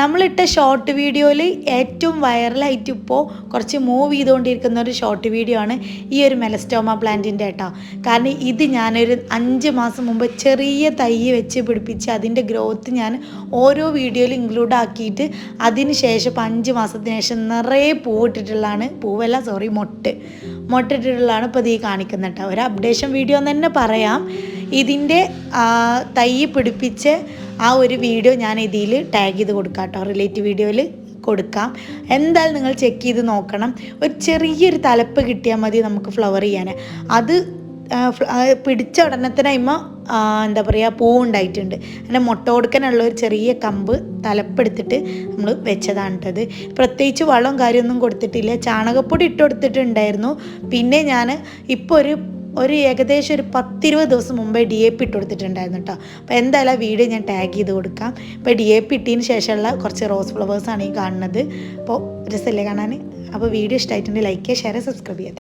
നമ്മളിട്ട short വീഡിയോയിൽ ഏറ്റവും വൈറലായിട്ട് ഇപ്പോൾ കുറച്ച് മൂവ് ചെയ്തുകൊണ്ടിരിക്കുന്ന ഒരു ഷോർട്ട് വീഡിയോ ആണ് ഈ ഒരു മെലസ്റ്റോമ പ്ലാന്റിന്റെ കേട്ടോ കാരണം ഇത് ഞാനൊരു അഞ്ച് മാസം മുമ്പ് ചെറിയ തൈ വെച്ച് പിടിപ്പിച്ച് അതിന്റെ ഗ്രോത്ത് ഞാൻ ഓരോ വീഡിയോയിൽ ഇൻക്ലൂഡ് ആക്കിയിട്ട് അതിന് ശേഷം അഞ്ച് മാസത്തിന് ശേഷം നിറയെ പൂവിട്ടിട്ടുള്ളതാണ്. പൂവല്ല സോറി മൊട്ട്. മൊട്ടിട്ടുള്ളതാണ് ഇപ്പോൾ ഇത് കാണിക്കുന്നത് കേട്ടോ ഒരു അപ്ഡേഷൻ വീഡിയോ എന്ന് തന്നെ പറയാം. ഇതിന്റെ തൈ പിടിപ്പിച്ച് ആ ഒരു വീഡിയോ ഞാൻ ഇതിൽ ടാഗ് ചെയ്ത് കൊടുക്കാം കേട്ടോ. റിലേറ്റീവ് വീഡിയോയിൽ കൊടുക്കാം. എന്തായാലും നിങ്ങൾ ചെക്ക് ചെയ്ത് നോക്കണം. ഒരു ചെറിയൊരു തലപ്പ് കിട്ടിയാൽ മതി നമുക്ക് ഫ്ലവർ ചെയ്യാൻ അത് പിടിച്ച ഉടനെ തന്നെ അതിമ്മ എന്താ പറയുക പൂവുണ്ടായിട്ടുണ്ട് അങ്ങനെ മുട്ട കൊടുക്കാനുള്ള ഒരു ചെറിയ കമ്പ് തലപ്പെടുത്തിട്ട് നമ്മൾ വെച്ചതാണ് കേട്ടത് പ്രത്യേകിച്ച് വളവും കാര്യമൊന്നും കൊടുത്തിട്ടില്ല. ചാണകപ്പൊടി ഇട്ട് കൊടുത്തിട്ടുണ്ടായിരുന്നു. പിന്നെ ഞാൻ ഇപ്പോൾ ഒരു ഒരു ഏകദേശം ഒരു പത്തിരുപത് ദിവസം മുമ്പേ ഡി എ പി ഇട്ട് കൊടുത്തിട്ടുണ്ടായിരുന്നു കേട്ടോ അപ്പോൾ എന്തായാലും ആ വീഡിയോ ഞാൻ ടാഗ് ചെയ്ത് കൊടുക്കാം. ഇപ്പോൾ ഡി എ പി ഇട്ടതിന് ശേഷമുള്ള കുറച്ച് റോസ് ഫ്ലവേഴ്സാണ് ഈ കാണുന്നത്. അപ്പോൾ രസമല്ലേ കാണാൻ അപ്പോൾ വീഡിയോ ഇഷ്ടമായിട്ടുണ്ടെങ്കിൽ ലൈക്ക് ചെയ്യുക ഷെയർ സബ്സ്ക്രൈബ് ചെയ്യുക